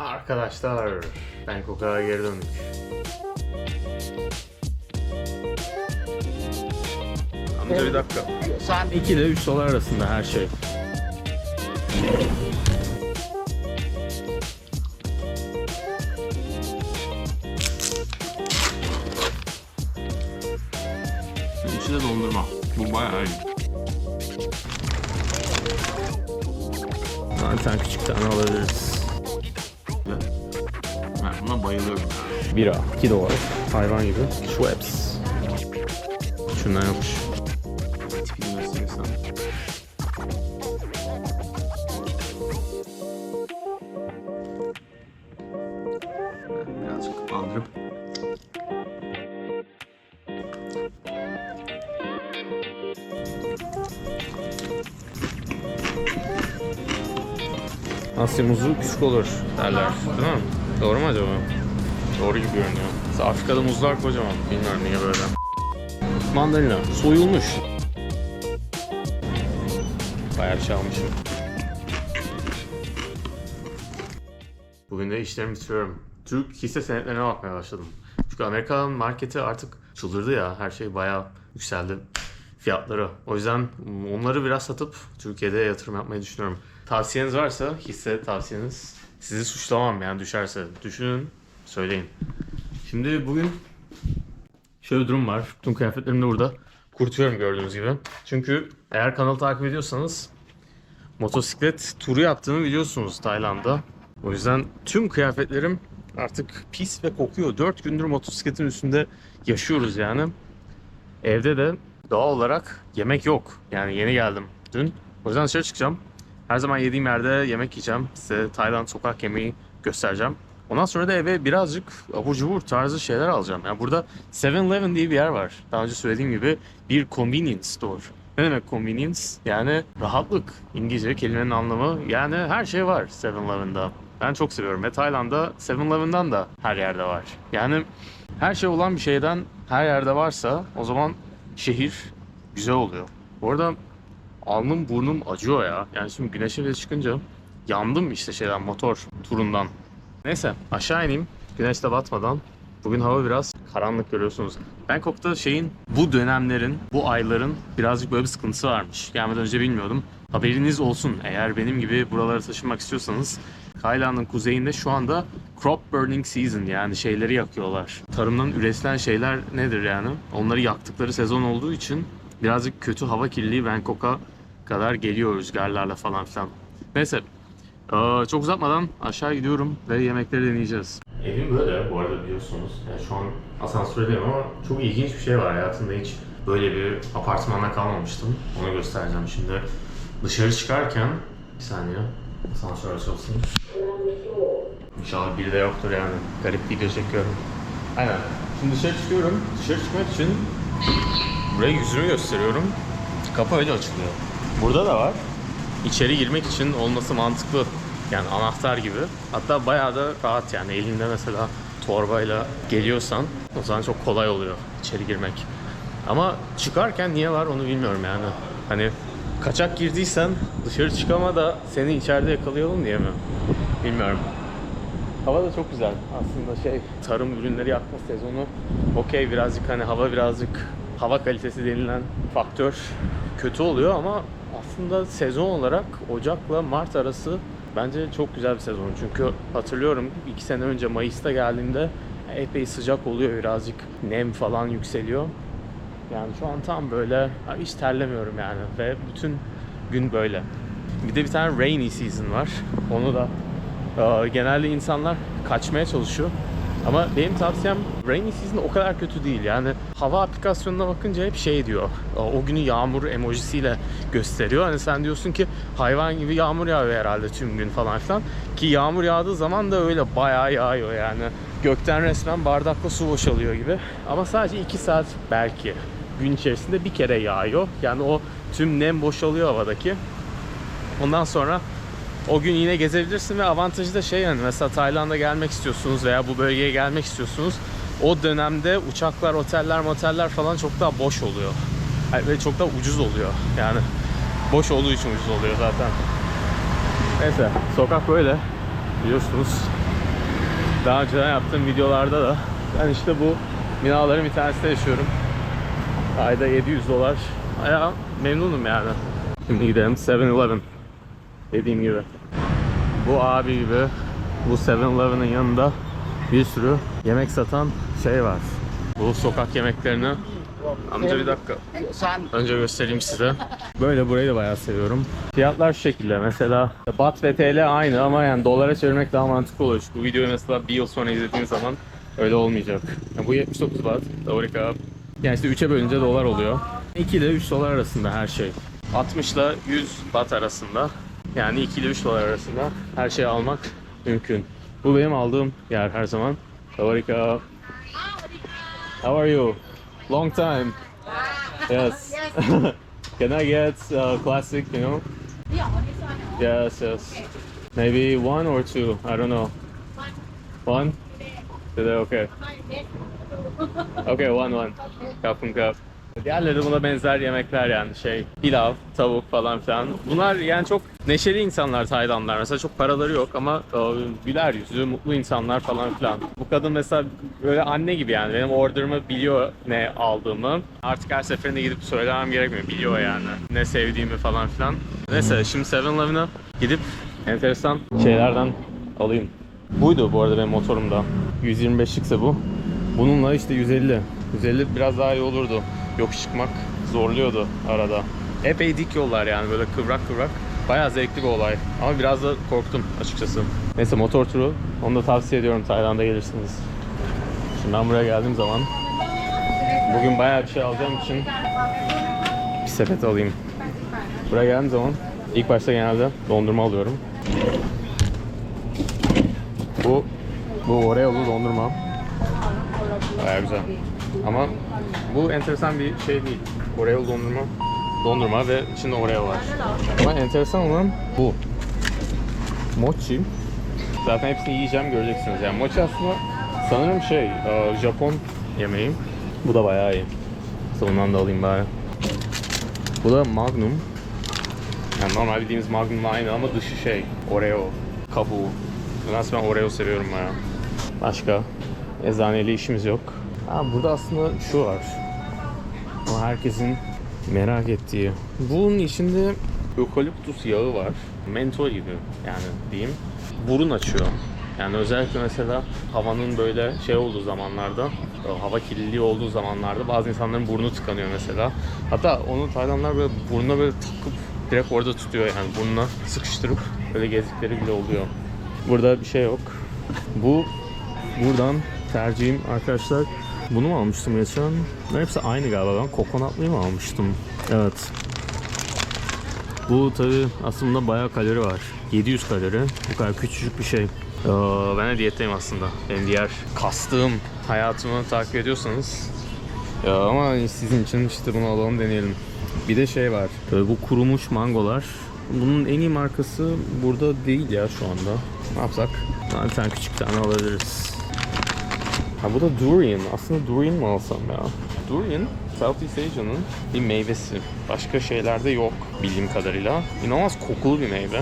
Arkadaşlar, Bangkok'a geri döndük. Amca bir dakika. Saat 2 ile 3 dolar arasında her şey. İçi de dondurma. Bu bayağı iyi. Tane küçük tane alabiliriz. Ben bayılıyorum. Bira, 2 dolar. Hayvan gibi. Schweppes. Şundan gösterirsem. Birazcık aldırıp Asya muzu küçük olur derler. Değil mi? Doğru mu acaba? Doğru gibi görünüyor. Mesela Afrika'da muzlar kocaman. Bilmiyorum niye böyle. Mandalina. Soyulmuş. Bayağı bir şey almışım. Bugün de işlerimi bitiriyorum. Türk hisse senetlerine bakmaya başladım. Çünkü Amerikan marketi artık çıldırdı ya. Her şey bayağı yükseldi fiyatları. O yüzden onları biraz satıp Türkiye'de yatırım yapmayı düşünüyorum. Tavsiyeniz varsa hisse tavsiyeniz sizi suçlamam yani düşerse. Düşünün, söyleyin. Şimdi bugün şöyle bir durum var. Tüm kıyafetlerimi de burada kurtuyorum gördüğünüz gibi. Çünkü eğer kanalı takip ediyorsanız motosiklet turu yaptığımı biliyorsunuz Tayland'da. O yüzden tüm kıyafetlerim artık pis ve kokuyor. 4 gündür motosikletin üstünde yaşıyoruz yani. Evde de doğal olarak yemek yok. Yani yeni geldim dün. O yüzden dışarı çıkacağım. Her zaman yediğim yerde yemek yiyeceğim. Size Tayland sokak yemeği göstereceğim. Ondan sonra da eve birazcık abur cubur tarzı şeyler alacağım. Yani burada 7-Eleven diye bir yer var. Daha önce söylediğim gibi bir convenience store. Ne demek convenience? Yani rahatlık. İngilizce kelimenin anlamı. Yani her şey var 7-Eleven'da. Ben çok seviyorum ve Tayland'da 7-Eleven'dan da her yerde var. Yani her şey olan bir şeyden her yerde varsa o zaman şehir güzel oluyor. Bu arada alnım burnum acıyor ya. Yani şimdi güneşe bile çıkınca yandım işte şeyden motor turundan. Neyse aşağı ineyim güneş de batmadan. Bugün hava biraz karanlık görüyorsunuz. Bangkok'ta şeyin bu dönemlerin, bu ayların birazcık böyle bir sıkıntısı varmış. Gelmeden önce bilmiyordum. Haberiniz olsun eğer benim gibi buralara taşınmak istiyorsanız Tayland'ın kuzeyinde şu anda crop burning season yani şeyleri yakıyorlar. Tarımdan üretilen şeyler nedir yani? Onları yaktıkları sezon olduğu için birazcık kötü hava kirliliği Bangkok'a kadar geliyor rüzgarlarla falan filan. Neyse çok uzatmadan aşağı gidiyorum ve yemekleri deneyeceğiz. Evim böyle bu arada biliyorsunuz. Yani şu an asansördeyim ama çok ilginç bir şey var. Hayatımda hiç böyle bir apartmanda kalmamıştım. Onu göstereceğim şimdi. Dışarı çıkarken bir saniye asansör açılsın. İnşallah biri de yoktur yani. Garip video çekiyorum. Aynen. Şimdi dışarı çıkıyorum. Dışarı çıkmak için buraya yüzümü gösteriyorum. Kapı öyle açılıyor. Burada da var. İçeri girmek için olması mantıklı. Yani anahtar gibi. Hatta bayağı da rahat yani. Elinde mesela torbayla geliyorsan o zaman çok kolay oluyor içeri girmek. Ama çıkarken niye var onu bilmiyorum yani. Hani kaçak girdiysen dışarı çıkama da seni içeride yakalayalım diye mi? Bilmiyorum. Hava da çok güzel. Aslında şey tarım ürünleri yakma sezonu okey birazcık hani hava birazcık hava kalitesi denilen faktör kötü oluyor ama aslında sezon olarak Ocak'la Mart arası bence çok güzel bir sezon. Çünkü hatırlıyorum iki sene önce Mayıs'ta geldiğimde epey sıcak oluyor birazcık nem falan yükseliyor. Yani şu an tam böyle hiç terlemiyorum yani ve bütün gün böyle. Bir de bir tane rainy season var. Onu da genelde insanlar kaçmaya çalışıyor. Ama benim tavsiyem rainy season o kadar kötü değil. Yani hava aplikasyonuna bakınca hep şey diyor. O günü yağmur emojisiyle gösteriyor. Hani sen diyorsun ki hayvan gibi yağmur yağıyor herhalde tüm gün falan filan. Ki yağmur yağdığı zaman da öyle bayağı yağıyor yani. Gökten resmen bardakla su boşalıyor gibi. Ama sadece 2 saat belki gün içerisinde bir kere yağıyor. Yani o tüm nem boşalıyor havadaki. Ondan sonra o gün yine gezebilirsin ve avantajı da şey yani mesela Tayland'a gelmek istiyorsunuz veya bu bölgeye gelmek istiyorsunuz. O dönemde uçaklar, oteller, moteller falan çok daha boş oluyor. Ve çok daha ucuz oluyor. Yani boş olduğu için ucuz oluyor zaten. Neyse sokak böyle biliyorsunuz. Daha önceden yaptığım videolarda da ben işte bu binaların bir tanesinde yaşıyorum. Ayda 700 dolar. Aya memnunum yani. Şimdi gidelim 7-Eleven. Dediğim gibi. Bu abi gibi bu 7-Eleven'ın yanında bir sürü yemek satan şey var. Bu sokak yemeklerini Amca bir dakika. Önce göstereyim size. Böyle burayı da bayağı seviyorum. Fiyatlar şu şekilde. Mesela Bat ve TL aynı ama yani dolara çevirmek daha mantıklı olur. Çünkü Bu videoyu mesela bir yıl sonra izlediğin zaman öyle olmayacak. Yani bu 79 Bat. Teorika. Yani işte 3'e bölünce dolar oluyor. 2 ile 3 dolar arasında her şey. 60 ile 100 Bat arasında. Yani 2 ile 3 dolar arasında her şeyi almak mümkün. Bu benim aldığım yer her zaman. Teorika. How are you? Long time. Yes. Can I get uh, classic, you know? Yes, yes. Maybe one or two. I don't know. One? Today, okay. Okay, one, one. Cup and cup. Diğerleri buna benzer yemekler yani şey pilav, tavuk falan filan. Bunlar yani çok neşeli insanlar Taylandlar. Mesela çok paraları yok ama e, güler yüzlü, mutlu insanlar falan filan. Bu kadın mesela böyle anne gibi yani benim order'ımı biliyor ne aldığımı. Artık her seferinde gidip söylemem gerekmiyor. Biliyor yani ne sevdiğimi falan filan. Neyse şimdi 7-Eleven'a gidip enteresan şeylerden alayım. Buydu bu arada benim motorumda. 125'likse bu. Bununla işte 150. 150 biraz daha iyi olurdu. Yokuş çıkmak zorluyordu arada. Epey dik yollar yani böyle kıvrak kıvrak. Bayağı zevkli bir olay. Ama biraz da korktum açıkçası. Neyse motor turu. Onu da tavsiye ediyorum Tayland'a gelirsiniz. Şimdi ben buraya geldiğim zaman bugün bayağı bir şey alacağım için bir sepet alayım. Buraya geldiğim zaman ilk başta genelde dondurma alıyorum. Bu bu Oreo'lu dondurma. Bayağı güzel. Ama bu enteresan bir şey değil. Oreo dondurma. Dondurma ve içinde Oreo var. Ama enteresan olan bu. Mochi. Zaten hepsini yiyeceğim göreceksiniz. Yani mochi aslında sanırım şey e, Japon yemeği. Bu da bayağı iyi. Bundan da alayım bari. Bu da Magnum. Yani normal bildiğimiz Magnum'la aynı ama dışı şey Oreo kabuğu. Nedense ben Oreo seviyorum bayağı. Başka eczaneyle işimiz yok. Ha, burada aslında şu var. Herkesin merak ettiği. Bunun içinde ökaliptus yağı var. Mentol gibi yani diyeyim. Burun açıyor. Yani özellikle mesela havanın böyle şey olduğu zamanlarda, hava kirliliği olduğu zamanlarda bazı insanların burnu tıkanıyor mesela. Hatta onu Taylandlar böyle burnuna böyle takıp direkt orada tutuyor yani burnuna sıkıştırıp böyle gezdikleri bile oluyor. Burada bir şey yok. Bu buradan tercihim arkadaşlar bunu mu almıştım geçen? Bunlar hepsi aynı galiba. Ben kokonatlıyı mı almıştım? Evet. Bu tabi aslında bayağı kalori var. 700 kalori. Bu kadar küçücük bir şey. Ee, ben de diyetteyim aslında. Benim diğer kastığım hayatımı takip ediyorsanız. Ya ama sizin için işte bunu alalım deneyelim. Bir de şey var. Böyle bu kurumuş mangolar. Bunun en iyi markası burada değil ya şu anda. Ne yapsak? Bir tane küçük tane alabiliriz. Ha bu da durian. Aslında durian mı alsam ya? Durian, Southeast Asia'nın bir meyvesi. Başka şeylerde yok bildiğim kadarıyla. İnanılmaz kokulu bir meyve.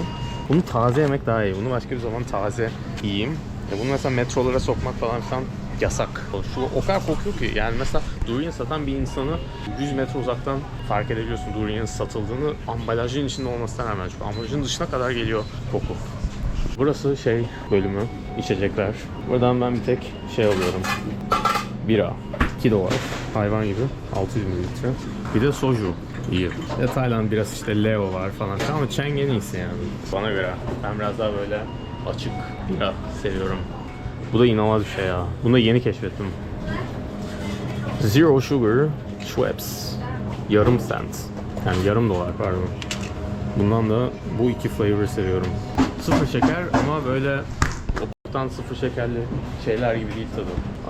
Bunu taze yemek daha iyi. Bunu başka bir zaman taze yiyeyim. Ya bunu mesela metrolara sokmak falan filan yasak. Şu o kadar kokuyor ki yani mesela durian satan bir insanı 100 metre uzaktan fark edebiliyorsun durian'ın satıldığını ambalajın içinde olmasına rağmen. Çünkü ambalajın dışına kadar geliyor koku. Burası şey bölümü, içecekler. Buradan ben bir tek şey alıyorum. Bira. 2 dolar. Hayvan gibi. 600 mililitre. Bir de soju. İyi. Ya Tayland biraz işte Leo var falan. Ama Chang en iyisi yani. Bana göre. Ben biraz daha böyle açık bira seviyorum. Bu da inanılmaz bir şey ya. Bunu da yeni keşfettim. Zero Sugar Schweppes. Yarım cent. Yani yarım dolar pardon. Bundan da bu iki flavor seviyorum. Sıfır şeker ama böyle Obuktan sıfır şekerli şeyler gibi değil tadı.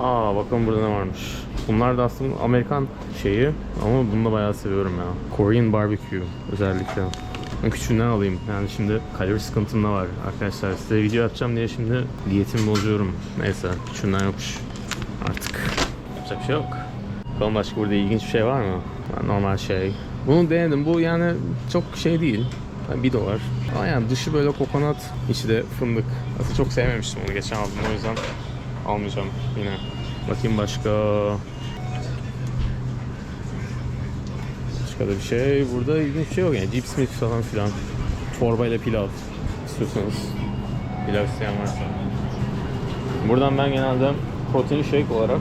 Aa bakalım burada ne varmış. Bunlar da aslında Amerikan şeyi ama bunu da bayağı seviyorum ya. Korean barbecue özellikle. Ben küçüğünden alayım. Yani şimdi kalori sıkıntım da var arkadaşlar. Size video yapacağım diye şimdi diyetimi bozuyorum. Neyse küçüğünden yokmuş. Artık yapacak bir şey yok. Bakalım başka burada ilginç bir şey var mı? Normal şey. Bunu denedim. Bu yani çok şey değil. Yani 1 dolar. Yani dışı böyle kokonat, içi de fındık. Aslında çok sevmemiştim onu geçen aldım o yüzden almayacağım yine. Bakayım başka. Başka da bir şey. Burada ilginç bir şey yok yani. Jeep Smith falan filan. Çorbayla pilav istiyorsanız. Pilav isteyen varsa. Buradan ben genelde protein shake olarak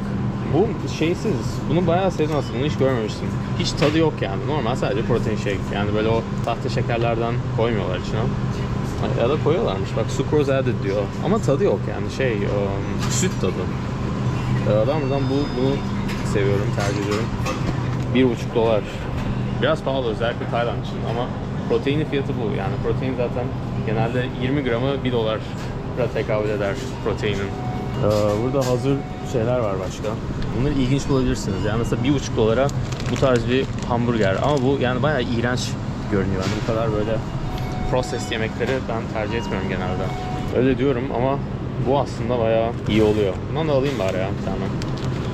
bu şeysiz. Bunu bayağı sevdim aslında. Bunu hiç görmemiştim. Hiç tadı yok yani. Normal sadece protein shake. Yani böyle o sahte şekerlerden koymuyorlar içine. Ya da koyuyorlarmış. Bak sucrose added diyor. Ama tadı yok yani şey um, süt tadı. Ee, Ben buradan bu, bunu seviyorum, tercih ediyorum. Bir buçuk dolar. Biraz pahalı özellikle Tayland için ama proteini fiyatı bu. Yani protein zaten genelde 20 gramı 1 dolara tekabül eder proteinin. Ee, burada hazır şeyler var başka. Bunları ilginç bulabilirsiniz. Yani mesela 1,5 dolara bu tarz bir hamburger. Ama bu yani bayağı iğrenç görünüyor. Yani bu kadar böyle processed yemekleri ben tercih etmiyorum genelde. Öyle diyorum ama bu aslında bayağı iyi oluyor. Bundan da alayım bari ya bir tane.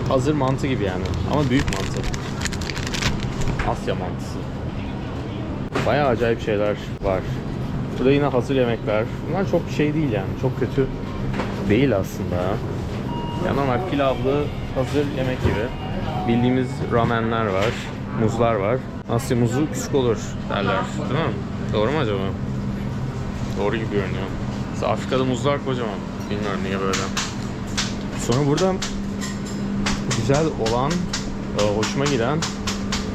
Hazır mantı gibi yani. Ama büyük mantı. Asya mantısı. Bayağı acayip şeyler var. Burada yine hazır yemekler. Bunlar çok şey değil yani. Çok kötü değil aslında ya. Ya normal pilavlı hazır yemek gibi. Bildiğimiz ramenler var. Muzlar var. Asya muzu küçük olur derler. Değil mi? Doğru mu acaba? Doğru gibi görünüyor. Mesela Afrika'da muzlar kocaman. Bilmiyorum niye böyle. Sonra burada güzel olan, e, hoşuma giden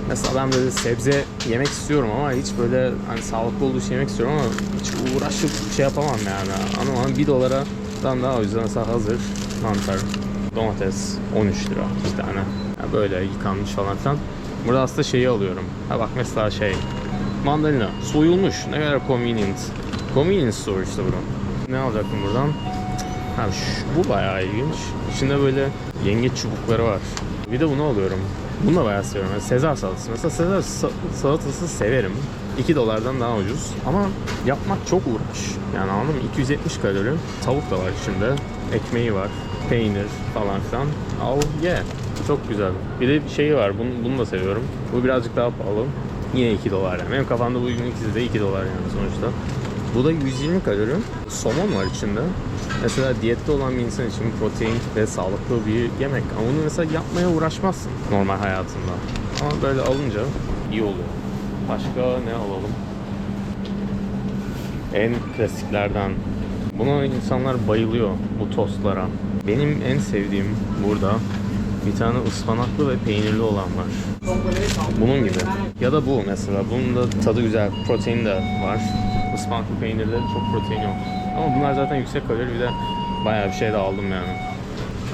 Mesela ben böyle sebze yemek istiyorum ama hiç böyle hani sağlıklı olduğu için yemek istiyorum ama hiç uğraşıp şey yapamam yani. Ama bir dolara daha ucuz mesela hazır mantar, domates 13 lira bir tane. Yani böyle yıkanmış falan filan. Burada aslında şeyi alıyorum. Ha bak mesela şey mandalina soyulmuş ne kadar convenient. Convenience store işte bu. Ne alacaktım buradan? Ha şu, bu bayağı ilginç. İçinde böyle yengeç çubukları var. Bir de bunu alıyorum. Bunu da bayağı seviyorum. Sezar salatası. Mesela Sezar sa- salatası severim. 2 dolardan daha ucuz. Ama yapmak çok uğraş. Yani anladın mı? 270 kalori. Tavuk da var içinde. Ekmeği var. Peynir falan filan. Al ye. Çok güzel. Bir de şeyi var. Bunu, bunu da seviyorum. Bu birazcık daha pahalı. Yine 2 dolar yani. Benim kafamda bu ikisi de 2 dolar yani sonuçta. Bu da 120 kalori. Somon var içinde. Mesela diyette olan bir insan için protein ve sağlıklı bir yemek. Ama bunu mesela yapmaya uğraşmazsın normal hayatında. Ama böyle alınca iyi oluyor. Başka ne alalım? En klasiklerden. Buna insanlar bayılıyor bu tostlara. Benim en sevdiğim burada bir tane ıspanaklı ve peynirli olan var. Bunun gibi. Ya da bu mesela. Bunun da tadı güzel. Protein de var. Ispanaklı peynirde çok protein yok. Ama bunlar zaten yüksek kalori bir de bayağı bir şey de aldım yani.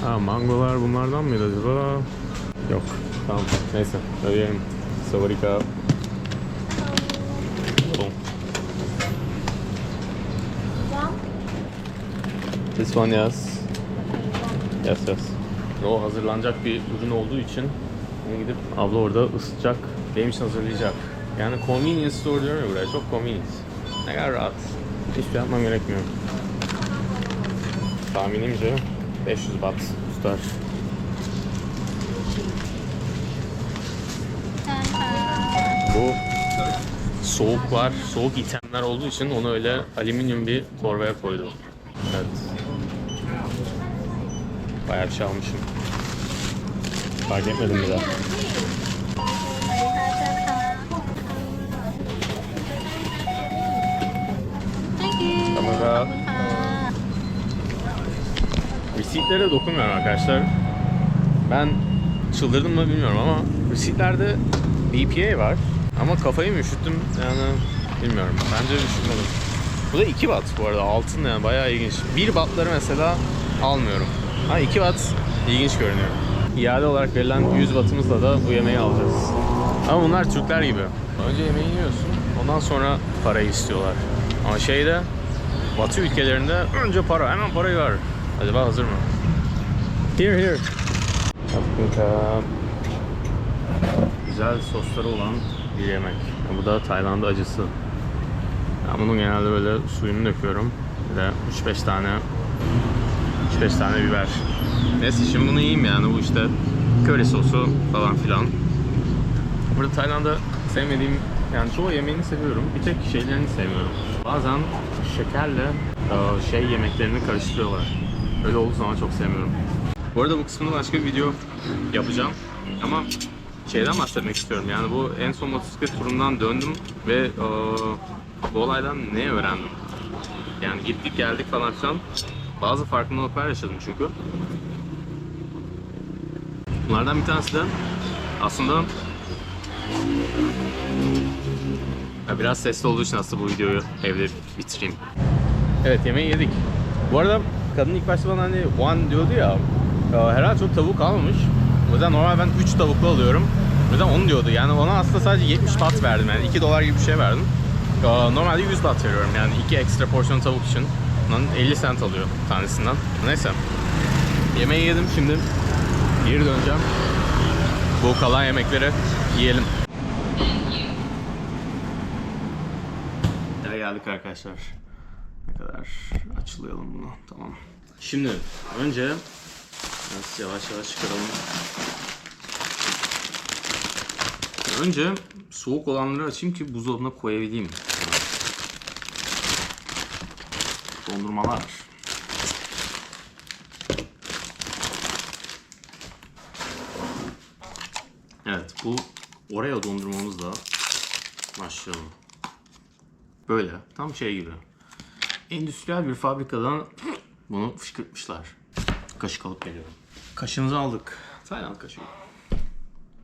Ha mangolar bunlardan mıydı acaba? Yok. Tamam. Neyse. Ödeyelim. Savarika. This one yes. Yes yes. O hazırlanacak bir ürün olduğu için onu gidip abla orada ısıtacak. Benim için hazırlayacak. Yani convenience store diyorum ya buraya. Çok convenient. Ne kadar rahat. Hiçbir şey yapmam gerekmiyor. Tahminimce 500 baht tutar. Bu soğuklar, soğuk itemler olduğu için onu öyle alüminyum bir torbaya koydum. Evet. Bayağı bir şey almışım. Fark etmedim bile. Ha. Receiptlere dokunmuyorum arkadaşlar. Ben çıldırdım mı bilmiyorum ama receiptlerde BPA var. Ama kafayı mı üşüttüm yani bilmiyorum. Bence üşütmedim. Bu da 2 watt bu arada altın yani bayağı ilginç. 1 wattları mesela almıyorum. Ha 2 watt ilginç görünüyor. İade olarak verilen 100 wattımızla da bu yemeği alacağız. Ama bunlar Türkler gibi. Önce yemeği yiyorsun ondan sonra parayı istiyorlar. Ama şeyde Batı ülkelerinde önce para hemen parayı ver. Acaba hazır mı? Here here. Güzel sosları olan bir yemek. Bu da Tayland acısı. Ben bunun genelde böyle suyunu döküyorum. Bir de 3-5 tane 3-5 tane biber. Neyse şimdi bunu yiyeyim yani bu işte köri sosu falan filan. Burada Tayland'da sevmediğim yani çoğu yemeğini seviyorum. Bir tek şeylerini sevmiyorum. Bazen şekerle e, şey yemeklerini karıştırıyorlar. Öyle olduğu zaman çok sevmiyorum. Bu arada bu kısmını başka bir video yapacağım. Ama şeyden bahsetmek istiyorum. Yani bu en son motosiklet turundan döndüm ve eee, bu olaydan ne öğrendim? Yani gittik geldik falan filan. Bazı farkındalıklar yaşadım çünkü. Bunlardan bir tanesi de aslında ya biraz sesli olduğu için aslında bu videoyu evde bitireyim. Evet yemeği yedik. Bu arada kadın ilk başta bana hani one diyordu ya. herhalde çok tavuk almamış. O yüzden normal ben 3 tavuklu alıyorum. O yüzden onu diyordu. Yani ona aslında sadece 70 baht verdim yani 2 dolar gibi bir şey verdim. Normalde 100 baht veriyorum yani 2 ekstra porsiyon tavuk için. Bundan 50 cent alıyor tanesinden. Neyse. Yemeği yedim şimdi. Geri döneceğim. Bu kalan yemekleri yiyelim. Eve geldik arkadaşlar. Ne kadar açılayalım bunu. Tamam. Şimdi önce biraz yavaş yavaş çıkaralım. Önce soğuk olanları açayım ki buzdolabına koyabileyim. Dondurmalar. Evet bu Oreo dondurmamızla başlayalım. Böyle tam şey gibi. Endüstriyel bir fabrikadan bunu fışkırtmışlar. Kaşık alıp geliyorum. Kaşığımızı aldık. Tayland kaşığı.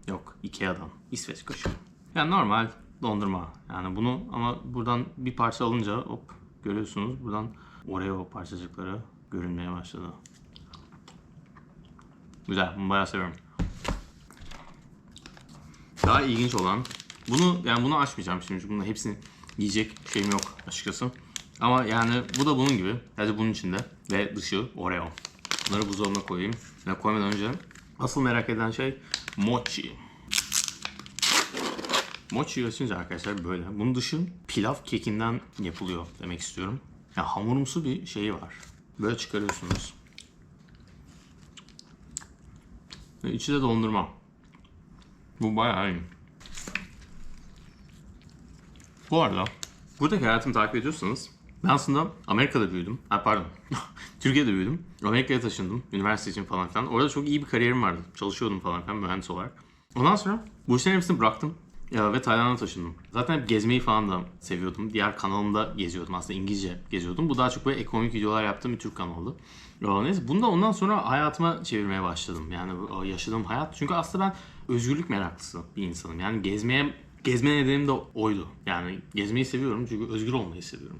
Yok Ikea'dan. İsveç kaşığı. Yani normal dondurma. Yani bunu ama buradan bir parça alınca hop görüyorsunuz buradan Oreo parçacıkları görünmeye başladı. Güzel. Bunu bayağı seviyorum. Daha ilginç olan bunu yani bunu açmayacağım şimdi çünkü bunun hepsini yiyecek şeyim yok açıkçası. Ama yani bu da bunun gibi. Sadece bunun içinde ve dışı Oreo. Bunları buzdolabına koyayım. Ve koymadan önce asıl merak edilen şey mochi. Mochi açınca arkadaşlar böyle. Bunun dışı pilav kekinden yapılıyor demek istiyorum. Ya hamurumsu bir şeyi var. Böyle çıkarıyorsunuz. Ve içi de dondurma. Bu bayağı iyi. Bu arada buradaki hayatımı takip ediyorsanız ben aslında Amerika'da büyüdüm. Ha pardon. Türkiye'de büyüdüm. Amerika'ya taşındım. Üniversite için falan filan. Orada çok iyi bir kariyerim vardı. Çalışıyordum falan filan mühendis olarak. Ondan sonra bu işlerin hepsini bıraktım. Ya, ve Tayland'a taşındım. Zaten hep gezmeyi falan da seviyordum. Diğer kanalımda geziyordum. Aslında İngilizce geziyordum. Bu daha çok böyle ekonomik videolar yaptığım bir Türk kanalı. Ya, neyse bunu da ondan sonra hayatıma çevirmeye başladım. Yani yaşadığım hayat. Çünkü aslında ben özgürlük meraklısı bir insanım. Yani gezmeye gezme nedenim de oydu. Yani gezmeyi seviyorum çünkü özgür olmayı seviyorum.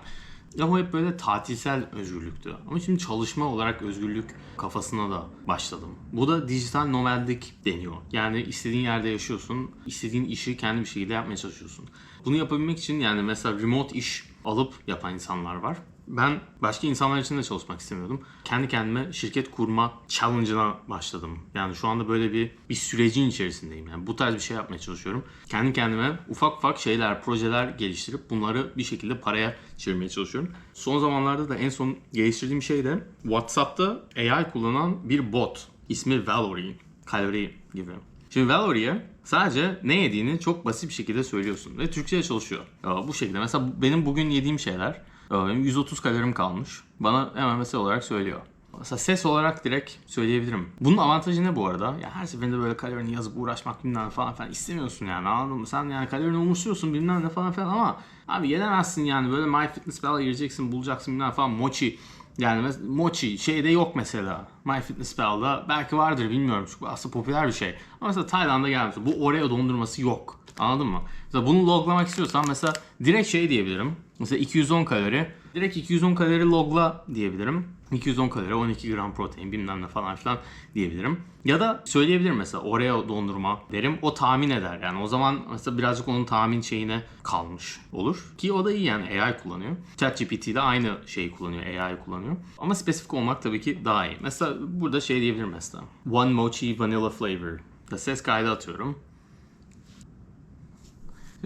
Ama hep böyle tatilsel özgürlüktü. Ama şimdi çalışma olarak özgürlük kafasına da başladım. Bu da dijital nomadlik deniyor. Yani istediğin yerde yaşıyorsun, istediğin işi kendi bir şekilde yapmaya çalışıyorsun. Bunu yapabilmek için yani mesela remote iş alıp yapan insanlar var. Ben başka insanlar için de çalışmak istemiyordum. Kendi kendime şirket kurma challenge'ına başladım. Yani şu anda böyle bir bir sürecin içerisindeyim. Yani bu tarz bir şey yapmaya çalışıyorum. Kendi kendime ufak ufak şeyler, projeler geliştirip bunları bir şekilde paraya çevirmeye çalışıyorum. Son zamanlarda da en son geliştirdiğim şey de WhatsApp'ta AI kullanan bir bot. İsmi Valerie. Kalori gibi. Şimdi Valerie'ye sadece ne yediğini çok basit bir şekilde söylüyorsun ve Türkçe'ye çalışıyor. Bu şekilde mesela benim bugün yediğim şeyler 130 kalorim kalmış. Bana hemen mesaj olarak söylüyor. Mesela ses olarak direkt söyleyebilirim. Bunun avantajı ne bu arada? Ya her seferinde böyle kalorini yazıp uğraşmak bilmem ne falan filan istemiyorsun yani anladın mı? Sen yani kalorini umursuyorsun bilmem ne falan filan ama abi gelemezsin yani böyle MyFitnessPal'a gireceksin bulacaksın bilmem ne falan mochi yani mochi şeyde yok mesela. MyFitnessPal'da belki vardır bilmiyorum çünkü aslında popüler bir şey. Ama mesela Tayland'a gelmiş. Bu Oreo dondurması yok. Anladın mı? Mesela bunu loglamak istiyorsan mesela direkt şey diyebilirim. Mesela 210 kalori. Direkt 210 kalori logla diyebilirim. 210 kalori, 12 gram protein bilmem ne falan filan diyebilirim. Ya da söyleyebilirim mesela Oreo dondurma derim. O tahmin eder yani. O zaman mesela birazcık onun tahmin şeyine kalmış olur. Ki o da iyi yani AI kullanıyor. ChatGPT de aynı şeyi kullanıyor, AI kullanıyor. Ama spesifik olmak tabii ki daha iyi. Mesela burada şey diyebilirim mesela. One mochi vanilla flavor. Da ses kaydı atıyorum.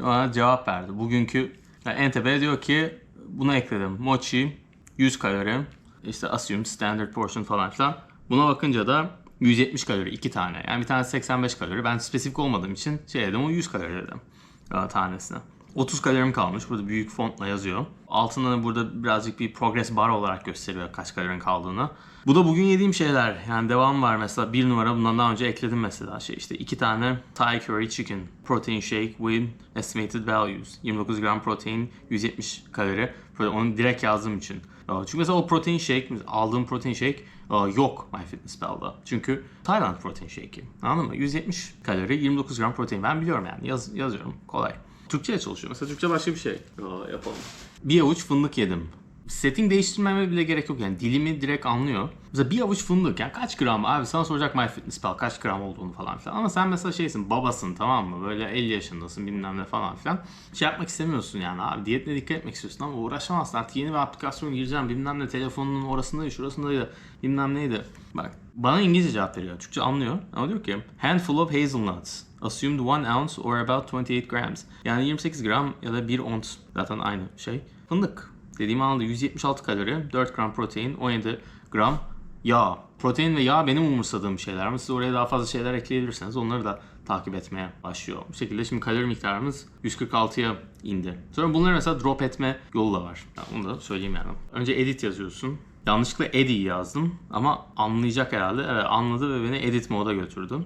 Bana cevap verdi. Bugünkü yani Entebbe diyor ki buna ekledim. Mochi 100 kalori. İşte assume standard portion falan filan. Buna bakınca da 170 kalori iki tane. Yani bir tane 85 kalori. Ben spesifik olmadığım için şey dedim o 100 kalori dedim e, tanesine. 30 kalorim kalmış. Burada büyük fontla yazıyor. Altında da burada birazcık bir progress bar olarak gösteriyor kaç kalorin kaldığını. Bu da bugün yediğim şeyler. Yani devam var mesela bir numara bundan daha önce ekledim mesela şey işte iki tane Thai curry chicken protein shake with estimated values. 29 gram protein, 170 kalori. Böyle onu direkt yazdığım için. Çünkü mesela o protein shake, aldığım protein shake yok MyFitnessPal'da. Çünkü Thailand protein shake'i. Anladın mı? 170 kalori, 29 gram protein. Ben biliyorum yani. Yaz, yazıyorum. Kolay. Türkçe'ye çalışıyor. Mesela Türkçe başka bir şey. Yapalım. Bir avuç fındık yedim. Setting değiştirmeme bile gerek yok yani dilimi direkt anlıyor. Mesela bir avuç fındık yani kaç gram abi sana soracak MyFitnessPal kaç gram olduğunu falan filan. Ama sen mesela şeysin babasın tamam mı böyle 50 yaşındasın bilmem ne falan filan. Şey yapmak istemiyorsun yani abi diyetine dikkat etmek istiyorsun ama uğraşamazsın artık yeni bir aplikasyon gireceğim bilmem ne telefonunun orasındaydı şurasındaydı bilmem neydi. Bak bana İngilizce cevap veriyor Türkçe anlıyor ama diyor ki handful of hazelnuts assumed 1 ounce or about 28 grams. Yani 28 gram ya da 1 ons zaten aynı şey. Fındık. Dediğim anlamda 176 kalori, 4 gram protein, 17 gram yağ. Protein ve yağ benim umursadığım şeyler ama siz oraya daha fazla şeyler ekleyebilirseniz onları da takip etmeye başlıyor. Bu şekilde şimdi kalori miktarımız 146'ya indi. Sonra bunları mesela drop etme yolu da var. Ya onu da söyleyeyim yani. Önce edit yazıyorsun. Yanlışlıkla Eddie yazdım ama anlayacak herhalde. Evet anladı ve beni edit moda götürdü.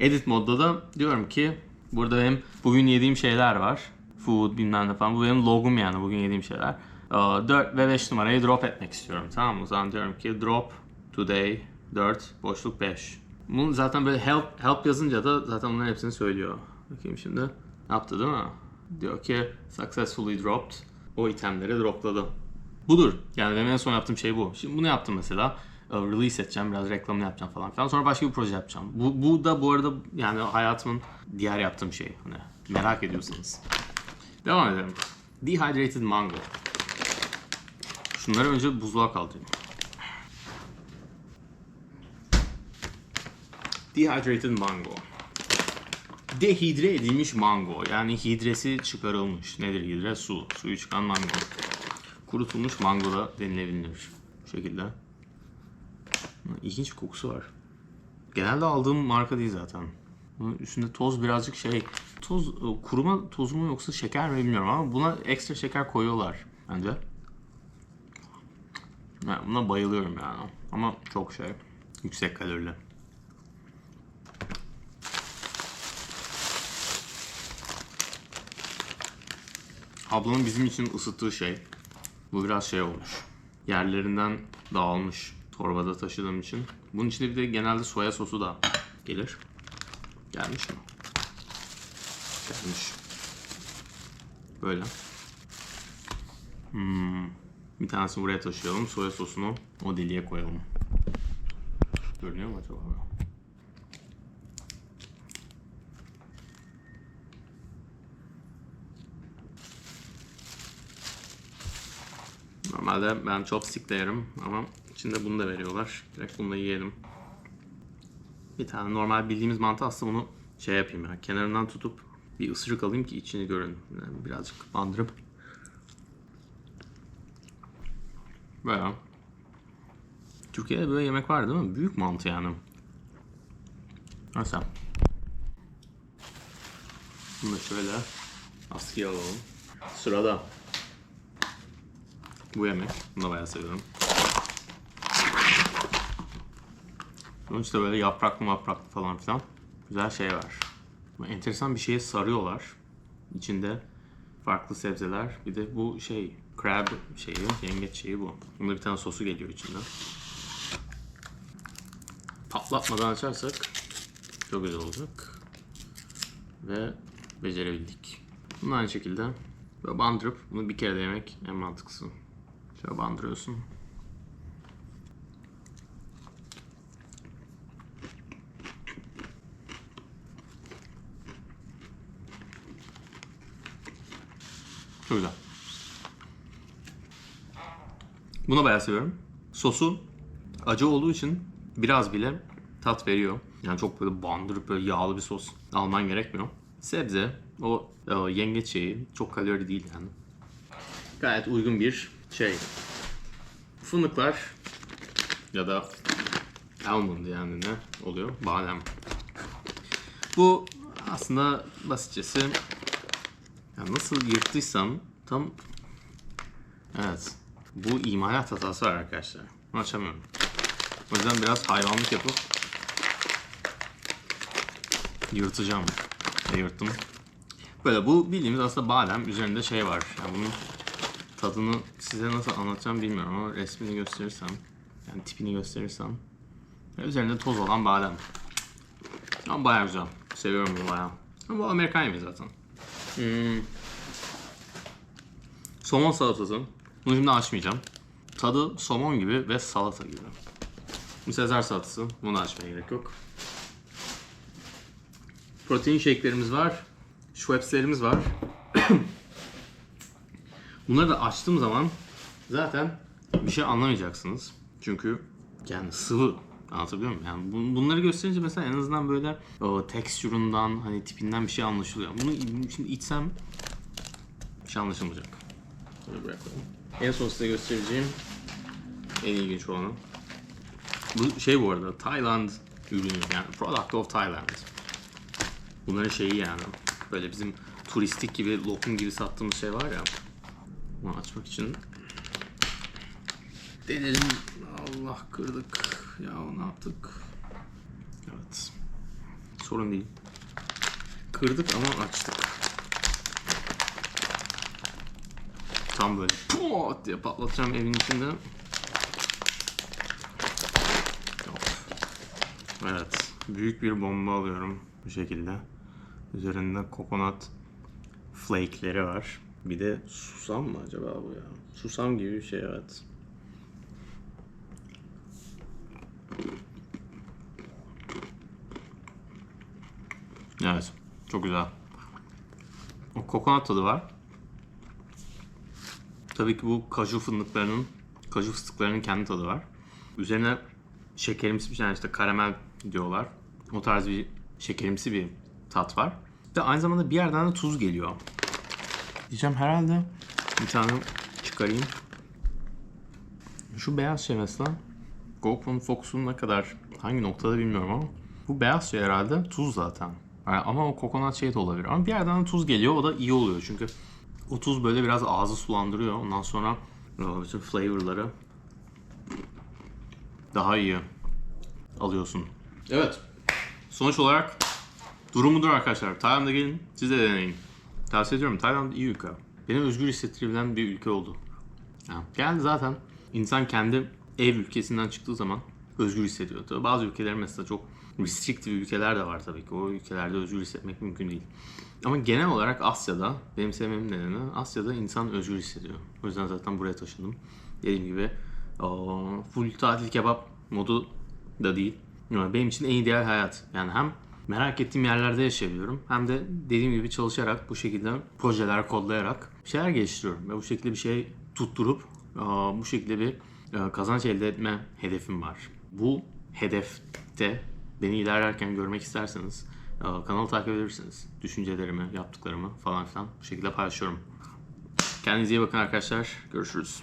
Edit modda da diyorum ki burada benim bugün yediğim şeyler var. Food bilmem ne falan. Bu benim logum yani bugün yediğim şeyler. 4 ve 5 numarayı drop etmek istiyorum. Tamam mı? O zaman diyorum ki drop today 4 boşluk 5. Bunu zaten böyle help help yazınca da zaten bunların hepsini söylüyor. Bakayım şimdi. Ne yaptı değil mi? Diyor ki successfully dropped. O itemleri dropladı. Budur. Yani benim en son yaptığım şey bu. Şimdi bunu yaptım mesela. E, Release edeceğim, biraz reklamını yapacağım falan filan. Sonra başka bir proje yapacağım. Bu, bu da bu arada yani hayatımın diğer yaptığım şey. Hani merak ediyorsanız. Devam edelim. Dehydrated mango. Şunları önce buzluğa kaldırayım. Dehydrated mango. Dehidre edilmiş mango. Yani hidresi çıkarılmış. Nedir hidre? Su. Suyu çıkan mango. Kurutulmuş mango da denilebilir. Bu şekilde. İlginç bir kokusu var. Genelde aldığım marka değil zaten. Üstünde toz birazcık şey. Toz, e, kuruma tozu mu yoksa şeker mi bilmiyorum ama buna ekstra şeker koyuyorlar bence. Yani buna bayılıyorum yani. Ama çok şey. Yüksek kalorili. Ablamın bizim için ısıttığı şey. Bu biraz şey olmuş. Yerlerinden dağılmış torbada taşıdığım için. Bunun içinde bir de genelde soya sosu da gelir. Gelmiş mi? Gelmiş. Böyle. Hmm. Bir tanesini buraya taşıyalım. Soya sosunu o deliğe koyalım. Görünüyor mu acaba? Normalde ben chopstick de yerim ama içinde bunu da veriyorlar. Direkt bunu da yiyelim. Bir tane normal bildiğimiz mantı aslında bunu şey yapayım ya. Kenarından tutup bir ısırık alayım ki içini görün. Yani birazcık bandırıp. Böyle. Türkiye'de böyle yemek var değil mi? Büyük mantı yani. Mesela. Bunu da şöyle askıya alalım. Sırada. Bu yemek. Bunu da bayağı seviyorum. Bunun işte böyle yapraklı mapraklı falan filan güzel şey var. Böyle enteresan bir şeye sarıyorlar. İçinde farklı sebzeler. Bir de bu şey crab şeyi, yengeç şeyi bu. Bunda bir tane sosu geliyor içinden. Patlatmadan açarsak çok güzel olacak. Ve becerebildik. Bunu aynı şekilde böyle bandırıp bunu bir kere de yemek en mantıklısı. Şöyle bandırıyorsun. Çok güzel. Bunu bayağı seviyorum. Sosu acı olduğu için biraz bile tat veriyor. Yani çok böyle bandırıp böyle yağlı bir sos alman gerekmiyor. Sebze, o, o yengeç şeyi çok kalori değil yani. Gayet uygun bir şey. Fındıklar ya da almond yani ne oluyor? Badem. Bu aslında basitçesi ya nasıl yırttıysam tam evet bu imalat hatası var arkadaşlar. açamıyorum. O yüzden biraz hayvanlık yapıp yırtacağım. Ve yırttım. Böyle bu bildiğimiz aslında badem. Üzerinde şey var. Yani bunun tadını size nasıl anlatacağım bilmiyorum ama resmini gösterirsem yani tipini gösterirsem üzerinde toz olan badem. Ama bayağı güzel. Seviyorum bunu bayağı. Ama bu Amerikan yemeği zaten. Hmm. Somon salatası. Bunu şimdi açmayacağım. Tadı somon gibi ve salata gibi. Bu Sezar salatası. Bunu açmaya gerek yok. Protein shake'lerimiz var. Schweppes'lerimiz var. Bunları da açtığım zaman zaten bir şey anlamayacaksınız. Çünkü yani sıvı. Anlatabiliyor muyum? Yani bun- bunları gösterince mesela en azından böyle o tekstüründen hani tipinden bir şey anlaşılıyor. Bunu şimdi içsem bir şey anlaşılmayacak. Böyle bırakalım. En son size göstereceğim en ilginç olanı. Bu şey bu arada Tayland ürünü yani product of Thailand. Bunların şeyi yani böyle bizim turistik gibi lokum gibi sattığımız şey var ya. Bunu açmak için denelim. Allah kırdık. Ya ne yaptık? Evet. Sorun değil. Kırdık ama açtık. Tam böyle pot diye patlatacağım evin içinde. Evet. Büyük bir bomba alıyorum bu şekilde. Üzerinde kokonat flake'leri var. Bir de susam mı acaba bu ya? Susam gibi bir şey evet. Evet. Çok güzel. O kokonat tadı var. Tabii ki bu kaju fındıklarının, kaju fıstıklarının kendi tadı var. Üzerine şekerimsi bir yani işte karamel diyorlar. O tarz bir şekerimsi bir tat var. Ve aynı zamanda bir yerden de tuz geliyor. Diyeceğim herhalde bir tane çıkarayım. Şu beyaz şey mesela GoPro'nun fokusunun ne kadar hangi noktada bilmiyorum ama bu beyaz şey herhalde tuz zaten. Yani ama o kokonat şey de olabilir. Ama bir yerden de tuz geliyor o da iyi oluyor çünkü o tuz böyle biraz ağzı sulandırıyor. Ondan sonra bütün flavorları daha iyi alıyorsun. Evet. Sonuç olarak durumudur arkadaşlar. Tayland'a gelin siz de deneyin. Tavsiye ediyorum. Tayland iyi ülke. Beni özgür hissettirebilen bir ülke oldu. Yani geldi zaten insan kendi ev ülkesinden çıktığı zaman özgür hissediyor. Tabii bazı ülkeler mesela çok restrictive ülkeler de var tabii ki. O ülkelerde özgür hissetmek mümkün değil. Ama genel olarak Asya'da benim sevmemin nedeni Asya'da insan özgür hissediyor. O yüzden zaten buraya taşındım. Dediğim gibi full tatil kebap modu da değil. Yani benim için en ideal hayat. Yani hem merak ettiğim yerlerde yaşayabiliyorum hem de dediğim gibi çalışarak bu şekilde projeler kodlayarak şeyler geliştiriyorum. Ve bu şekilde bir şey tutturup bu şekilde bir kazanç elde etme hedefim var. Bu hedefte beni ilerlerken görmek isterseniz e, kanalı takip edebilirsiniz. Düşüncelerimi, yaptıklarımı falan filan bu şekilde paylaşıyorum. Kendinize iyi bakın arkadaşlar. Görüşürüz.